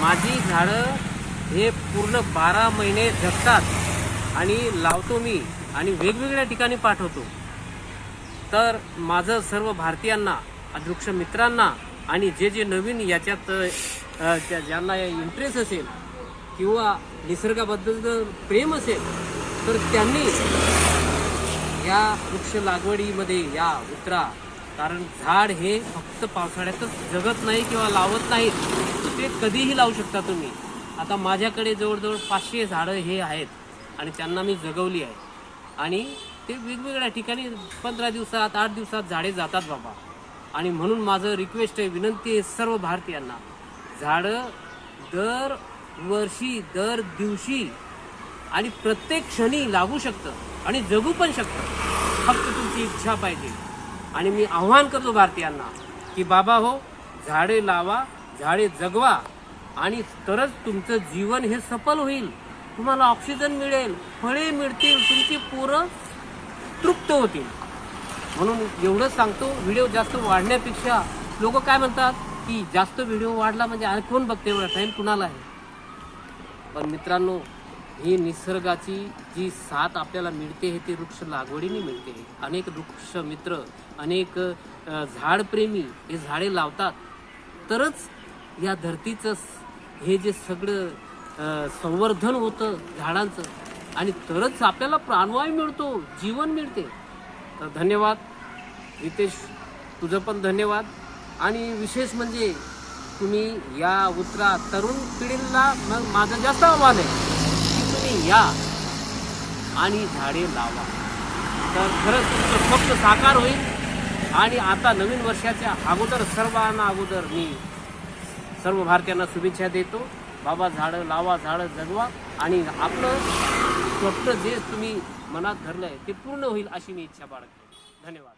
माझी झाडं हे पूर्ण बारा महिने जगतात आणि लावतो मी आणि वेगवेगळ्या ठिकाणी पाठवतो. तर माझं सर्व भारतीयांना वृक्ष मित्रांना आणि जे जे नवीन याच्यात त्या- ज्यांना इंटरेस्ट असेल किंवा निसर्गाबद्दल जर प्रेम असेल तर त्यांनी या वृक्ष लागवडीमध्ये या उतरा. कारण झाड हे फक्त पावसाळ्यातच जगत नाही किंवा लावत नाहीत. ते कधीही लावू शकता तुम्ही. आता माझ्याकडे जवळजवळ पाचशे झाडं हे आहेत आणि त्यांना मी जगवली आहे. आणि ते वेगवेगळ्या ठिकाणी पंधरा दिवसात आठ दिवसात झाडे जातात बाबा. आणि म्हणून माझं रिक्वेस्ट आहे विनंती आहे सर्व भारतीयांना. झाडं दर वर्षी दर दिवशी आणि प्रत्येक क्षणी लागू शकतं आणि जगू पण शकतं. फक्त तुमची इच्छा पाहिजे. आणि मी आव्हान करतो भारतीयांना की बाबा हो झाडे लावा झाडे जगवा आणि तरच तुमचं जीवन हे सफल होईल. तुम्हाला ऑक्सिजन मिळेल फळे मिळतील तुमची पोरं तृप्त होतील. म्हणून एवढंच सांगतो व्हिडिओ जास्त वाढण्यापेक्षा लोक काय म्हणतात की जास्त व्हिडिओ वाढला म्हणजे आणि कोण बघते एवढा टाईम कुणाला आहे? पण मित्रांनो ही निसर्गाची जी साथ आपल्याला मिळते हे ती वृक्ष लागवडीने मिळते. अनेक वृक्ष मित्र अनेक झाडप्रेमी हे झाडे लावतात. तरच या धरतीचं हे जे सगळं संवर्धन होतं झाडांचं आणि तरच आपल्याला प्राणवायू मिळतो जीवन मिळते. तर धन्यवाद. रितेश तुझं पण धन्यवाद. आणि विशेष म्हणजे तुम्ही या उतरा तरुण पिढीला मग माझं जास्त आव्हान आहे की तुम्ही या आणि झाडे लावा. तर खरंच तुमचं स्वप्न साकार होईल. आणि आता नवीन वर्षाच्या अगोदर सर्वांना अगोदर मी सर्व भारतीयांना शुभेच्छा देतो. बाबा झाडं लावा झाडं जगवा आणि आपलं स्वप्न जे तुम्ही मनात धरलंय ते पूर्ण होईल अशी मी इच्छा बाळगते. धन्यवाद.